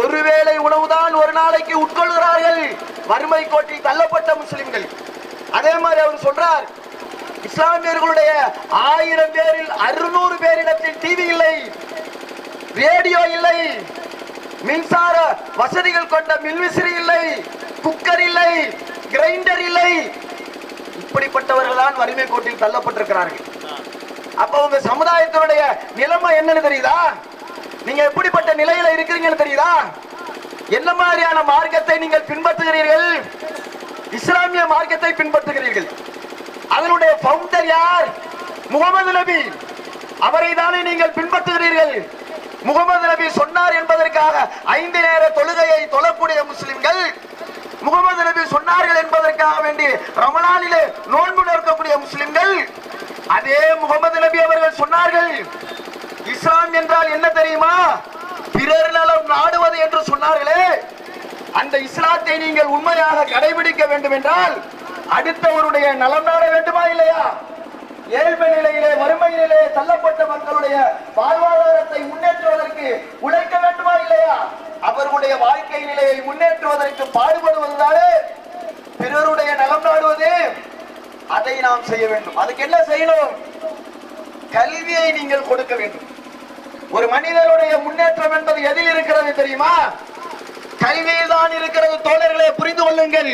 ஒருவேளை உணவுதான் ஒரு நாளைக்கு உட்கொள்கிறார்கள். வறுமை கோட்டில் தள்ளப்பட்ட முஸ்லிம்கள். அதே மாதிரி அவர் சொல்றார் இஸ்லாமியர்களுடைய ஆயிரம் பேரில் அறுநூறு பேரிடத்தில் டிவி இல்லை ரேடியோ இல்லை மின்சார வசதிகள் கொண்ட மின்விசிறி இல்லை குக்கர் இல்லை கிரைண்டர் இல்லை. இப்படிப்பட்டவர்கள் தான் வறுமை கோட்டில் தள்ளப்பட்டிருக்கிறார்கள். அப்ப உங்க சமுதாயத்தினுடைய நிலைமை என்னன்னு தெரியுதா? நீங்க எப்படிப்பட்ட நிலையில இருக்கிறீங்கன்னு தெரியுதா? என்ன மாதிரியான மார்க்கத்தை நீங்கள் பின்பற்றுகிறீர்கள்? இஸ்லாமிய மார்க்கத்தை பின்பற்றுகிறீர்கள். அதனுடைய பவுண்டர் யார்? முகமது நபி. அவரை தானே நீங்கள் பின்பற்றுகிறீர்கள். முகமது நபி சொன்னார் என்பதற்காக ஐந்து நேர தொழுகையை தொழக்கூடிய முஸ்லிம்கள் முகமது நபி சொன்னார்கள் என்பதற்காக வேண்டி ரமலானிலே நோன்பு நோக்கக்கூடிய முஸ்லிம்கள் அதே முகமது நபி அவர்கள் சொன்னார்கள் இஸ்லாம் என்றால் என்ன தெரியுமா? பிறர் நலம் நாடுவது என்று சொன்னார்களே. அந்த இஸ்லாத்தை நீங்கள் உண்மையாக கடைபிடிக்க வேண்டும் என்றால் அடுத்தவருடைய நலம் நாட வேண்டுமா இல்லையா? ஏழ்மை நிலையிலே வறுமை நிலையிலே தள்ளப்பட்ட மக்களுடைய வாழ்வாதாரத்தை முன்னேற்றுவதற்கு உழைக்க வேண்டுமா இல்லையா? அவர்களுடைய வாழ்க்கை நிலையை முன்னேற்றுவதற்கு பாடுபடுவதுதானே? பிறருடைய நலம் நாடுவது. அதை நாம் செய்ய வேண்டும். அதுக்கு என்ன செய்யணும்? கல்வியை நீங்கள் கொடுக்க வேண்டும். ஒரு மனிதனுடைய முன்னேற்றம் என்பது எதில் இருக்கிறது தெரியுமா? கல்வியில் தான் இருக்கிறது தோழர்களே புரிந்து கொள்ளுங்கள்.